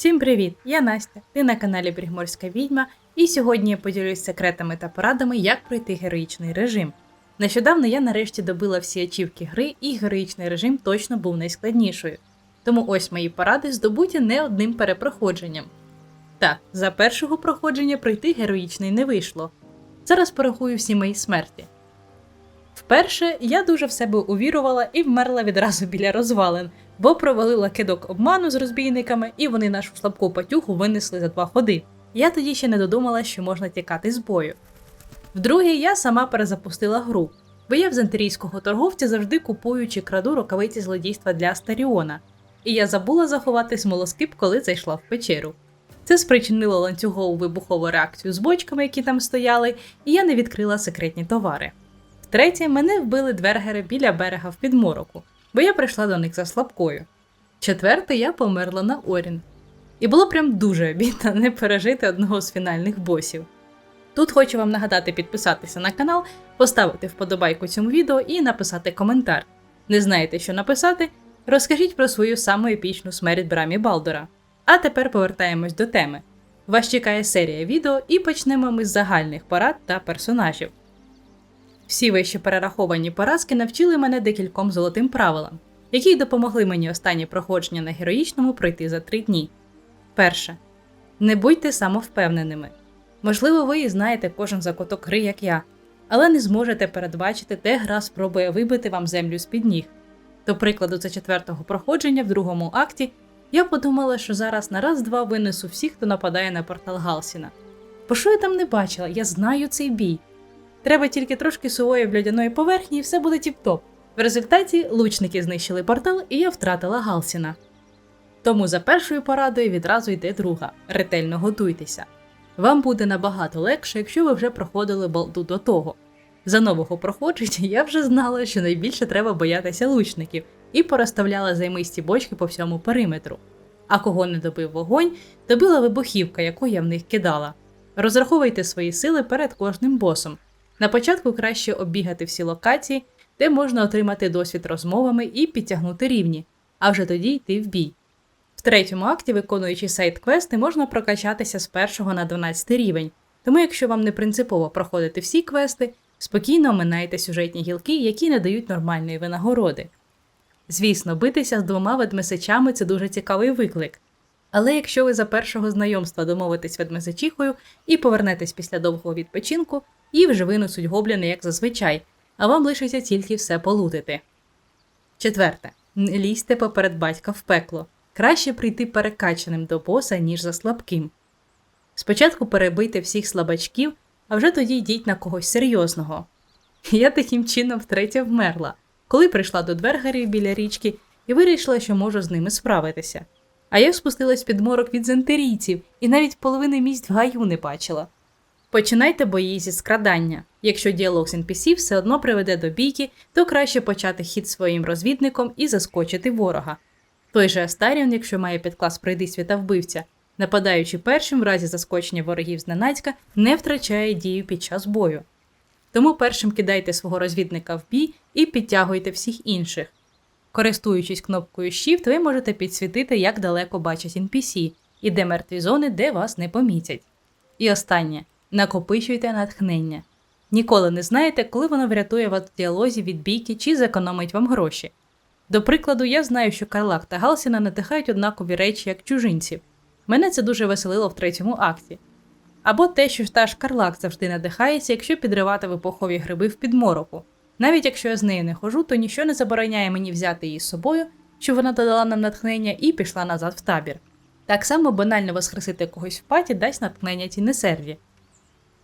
Всім привіт! Я Настя. Ти на каналі Брігморська Відьма, і сьогодні я поділюсь секретами та порадами, як пройти героїчний режим. Нещодавно я нарешті добила всі ачівки гри, і героїчний режим точно був найскладнішою. Тому ось мої поради здобуті не одним перепроходженням. Так, за першого проходження пройти героїчний не вийшло. Зараз порахую всі мої смерті. Вперше я дуже в себе увірувала і вмерла відразу біля розвалин, бо провалила кидок обману з розбійниками, і вони нашу слабку патюху винесли за два ходи. Я тоді ще не додумала, що можна тікати з бою. Вдруге, я сама перезапустила гру, бо я в зентерійського торговця завжди купую чи краду рукавиці злодійства для Астаріона, і я забула заховати смолоскип, коли зайшла в печеру. Це спричинило ланцюгову вибухову реакцію з бочками, які там стояли, і я не відкрила секретні товари. Втретє, мене вбили двергери біля берега в підмороку, бо я прийшла до них за слабкою. Четверте, я померла на Орін. І було прям дуже обідно не пережити одного з фінальних босів. Тут хочу вам нагадати підписатися на канал, поставити вподобайку цьому відео і написати коментар. Не знаєте, що написати? Розкажіть про свою саму епічну смерть Брамі Балдора. А тепер повертаємось до теми. Вас чекає серія відео, і почнемо ми з загальних порад та персонажів. Всі вище перераховані поразки навчили мене декільком золотим правилам, які й допомогли мені останнє проходження на героїчному пройти за три дні. Перше. Не будьте самовпевненими. Можливо, ви і знаєте кожен закуток гри, як я, але не зможете передбачити, де гра спробує вибити вам землю з-під ніг. До прикладу, за четвертого проходження в другому акті я подумала, що зараз на раз-два винесу всіх, хто нападає на портал Галсіна. Бо що я там не бачила, я знаю цей бій. Треба тільки трошки сувої блядяної поверхні, і все буде тіп-топ. В результаті лучники знищили портал, і я втратила Галсіна. Тому за першою порадою відразу йде друга: ретельно готуйтеся. Вам буде набагато легше, якщо ви вже проходили балду до того. За нового проходження я вже знала, що найбільше треба боятися лучників, і порозставляла займисті бочки по всьому периметру. А кого не добив вогонь, добила вибухівка, яку я в них кидала. Розраховуйте свої сили перед кожним босом. На початку краще оббігати всі локації, де можна отримати досвід розмовами і підтягнути рівні, а вже тоді йти в бій. В третьому акті, виконуючи сайт-квести, можна прокачатися з 1 на 12 рівень, тому якщо вам не принципово проходити всі квести, спокійно оминайте сюжетні гілки, які не дають нормальної винагороди. Звісно, битися з двома ведмесичами це дуже цікавий виклик. Але якщо ви за першого знайомства домовитесь ведмезичихою і повернетесь після довгого відпочинку, і вже винесуть гобліни, як зазвичай, а вам лишиться тільки все полутити. Четверте. Не лізьте поперед батька в пекло. Краще прийти перекачаним до боса, ніж за слабким. Спочатку перебийте всіх слабачків, а вже тоді йдіть на когось серйозного. Я таким чином втретє вмерла, коли прийшла до двергерів біля річки і вирішила, що можу з ними справитися. А я спустилась під морок від зентерійців і навіть половини місць в гаю не бачила. Починайте бої зі скрадання. Якщо діалог з NPC все одно приведе до бійки, то краще почати хід своїм розвідником і заскочити ворога. Той же Астаріон, якщо має підклас пройди світа вбивця, нападаючи першим в разі заскочення ворогів зненацька, не втрачає дію під час бою. Тому першим кидайте свого розвідника в бій і підтягуйте всіх інших. Користуючись кнопкою Shift, ви можете підсвітити, як далеко бачать NPC, і де мертві зони, де вас не помітять. І останнє накопичуйте натхнення. Ніколи не знаєте, коли воно врятує вас в діалозі від бійки чи зекономить вам гроші. До прикладу, я знаю, що Карлак та Галсіна надихають однакові речі як чужинців. Мене це дуже веселило в третьому акті. Або те, що та ж Карлак завжди надихається, якщо підривати випухові гриби в підмороку. Навіть якщо я з нею не хожу, то нічого не забороняє мені взяти її з собою, щоб вона додала нам натхнення і пішла назад в табір. Так само банально воскресити когось в паті дасть натхнення тінесерві.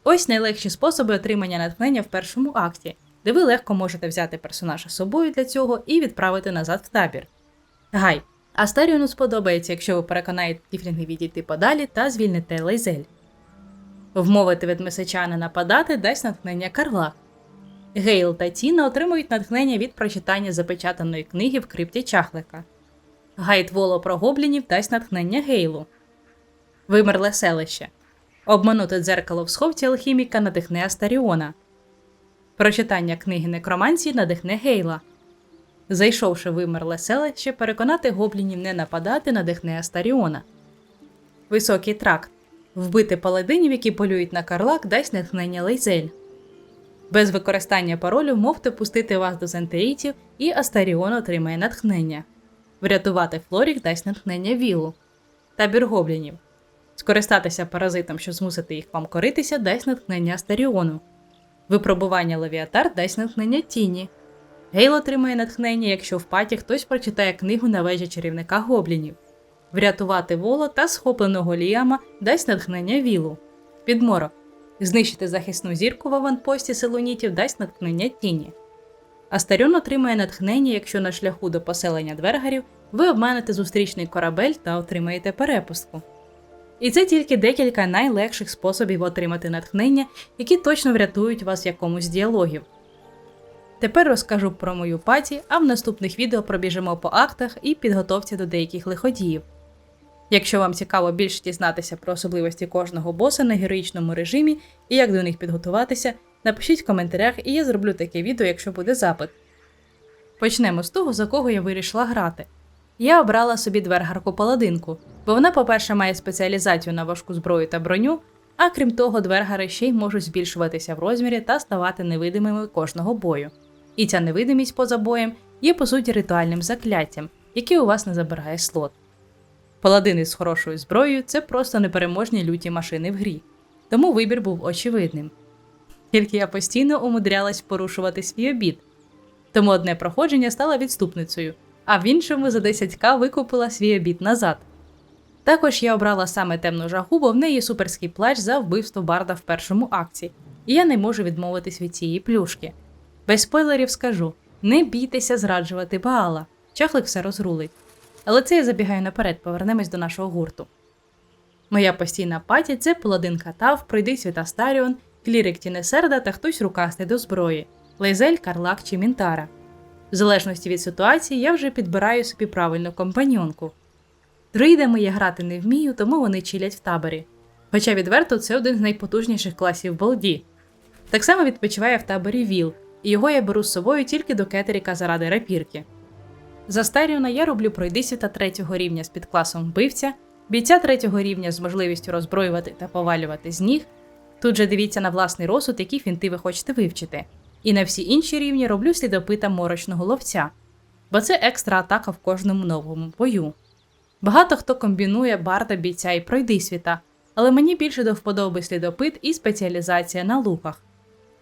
Ось найлегші способи отримання натхнення в першому акті, де ви легко можете взяти персонажа з собою для цього і відправити назад в табір. Гай. Астаріону сподобається, якщо ви переконаєте Тіфлінги відійти подалі та звільните Лейзель. Вмовити ведмесича не нападати дасть натхнення Карлак. Гейл та Тіна отримують натхнення від прочитання запечатаної книги в крипті чахлика. Гайд воло про гоблінів дасть натхнення Гейлу. Вимерле селище. Обманути дзеркало в сховці алхіміка надихне Астаріона. Прочитання книги некроманції надихне Гейла. Зайшовши вимерле селище, переконати гоблінів не нападати надихне Астаріона. Високий тракт. Вбити паладинів, які полюють на карлак, дасть натхнення лейзель. Без використання паролю мовте пустити вас до зентерійців, і Астаріон отримає натхнення. Врятувати Флорік дасть натхнення Вілу. Табір гоблінів. Скористатися паразитом, щоб змусити їх вам коритися, дасть натхнення Астаріону. Випробування Левіатар дасть натхнення Тіні. Гейл отримає натхнення, якщо в паті хтось прочитає книгу на вежі чарівника гоблінів. Врятувати воло та схопленого Ліама дасть натхнення Вілу. Підморок. Знищити захисну зірку в аванпості селонітів дасть натхнення тіні. Астаріон отримає натхнення, якщо на шляху до поселення двергарів ви обманете зустрічний корабель та отримаєте перепустку. І це тільки декілька найлегших способів отримати натхнення, які точно врятують вас в якомусь діалогів. Тепер розкажу про мою паті, а в наступних відео пробіжимо по актах і підготовці до деяких лиходіїв. Якщо вам цікаво більше дізнатися про особливості кожного боса на героїчному режимі і як до них підготуватися, напишіть в коментарях, і я зроблю таке відео, якщо буде запит. Почнемо з того, за кого я вирішила грати. Я обрала собі двергарку паладинку, бо вона, по-перше, має спеціалізацію на важку зброю та броню, а крім того, двергари ще й можуть збільшуватися в розмірі та ставати невидимими кожного бою. І ця невидимість поза боєм є по суті ритуальним закляттям, яке у вас не забирає слот. Паладини з хорошою зброєю це просто непереможні люті машини в грі, тому вибір був очевидним. Тільки я постійно умудрялась порушувати свій обід, тому одне проходження стало відступницею, а в іншому за 10к викупила свій обід назад. Також я обрала саме темну жагу, бо в неї суперський плач за вбивство Барда в першому акті, і я не можу відмовитись від цієї плюшки. Без спойлерів скажу: не бійтеся зраджувати Баала, чахлик все розрулить. Але це я забігаю наперед, повернемось до нашого гурту. Моя постійна паті це паладин Катав, пройди світа Старіон, клірик Тінесерда та хтось рукастий до зброї, Лейзель, Карлак чи Мінтара. В залежності від ситуації я вже підбираю собі правильну компаньонку. Друїдами я грати не вмію, тому вони чилять в таборі. Хоча відверто це один з найпотужніших класів Болді. Так само відпочиває в таборі Віл, і його я беру з собою тільки до кетеріка заради рапірки. За Старіона я роблю пройдисвіта третього рівня з підкласом вбивця, бійця третього рівня з можливістю роззброювати та повалювати з ніг. Тут же дивіться на власний розсуд, які фінти ви хочете вивчити. І на всі інші рівні роблю слідопита морочного ловця, бо це екстра атака в кожному новому бою. Багато хто комбінує барда, бійця і пройдисвіта, але мені більше до вподоби слідопит і спеціалізація на луках.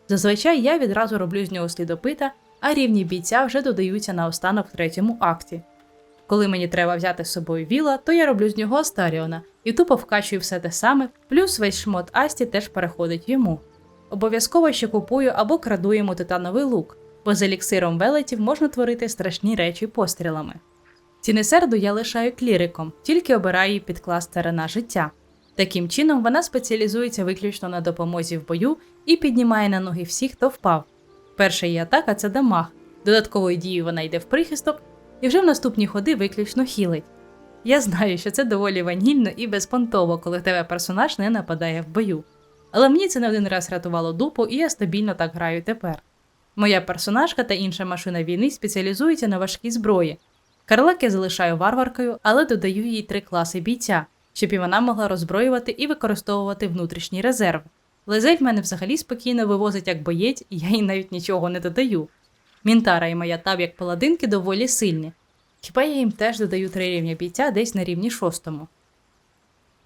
Зазвичай я відразу роблю з нього слідопита, а рівні бійця вже додаються на останок в третьому акті. Коли мені треба взяти з собою віла, то я роблю з нього Астаріона і тупо вкачую все те саме, плюс весь шмот Асті теж переходить йому. Обов'язково ще купую або краду йому титановий лук, бо з еліксиром велетів можна творити страшні речі пострілами. Цінесерду я лишаю кліриком, тільки обираю її під клас терена життя. Таким чином, вона спеціалізується виключно на допомозі в бою і піднімає на ноги всіх, хто впав. Перша її атака це дамаг, додатковою дією вона йде в прихисток і вже в наступні ходи виключно хілить. Я знаю, що це доволі ванільно і безпонтово, коли тебе персонаж не нападає в бою. Але мені це не один раз рятувало дупу, і я стабільно так граю тепер. Моя персонажка та інша машина війни спеціалізуються на важкій зброї. Карлак я залишаю варваркою, але додаю їй три класи бійця, щоб і вона могла роззброювати і використовувати внутрішній резерв. Лезель в мене взагалі спокійно вивозить як боєць, я їй навіть нічого не додаю. Мінтара і моя таб як паладинки доволі сильні. Хіба я їм теж додаю три рівня бійця десь на рівні шостому.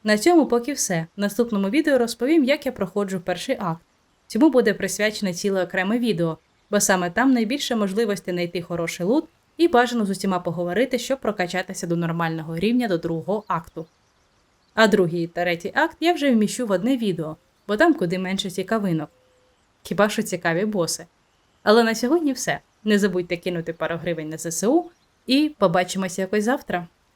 На цьому поки все. В наступному відео розповім, як я проходжу перший акт. Цьому буде присвячене ціле окреме відео, бо саме там найбільше можливості знайти хороший лут і бажано з усіма поговорити, щоб прокачатися до нормального рівня до другого акту. А другий та третій акт я вже вміщу в одне відео, бо там куди менше цікавинок. Хіба що цікаві боси. Але на сьогодні все. Не забудьте кинути пару гривень на ЗСУ і побачимося якось завтра.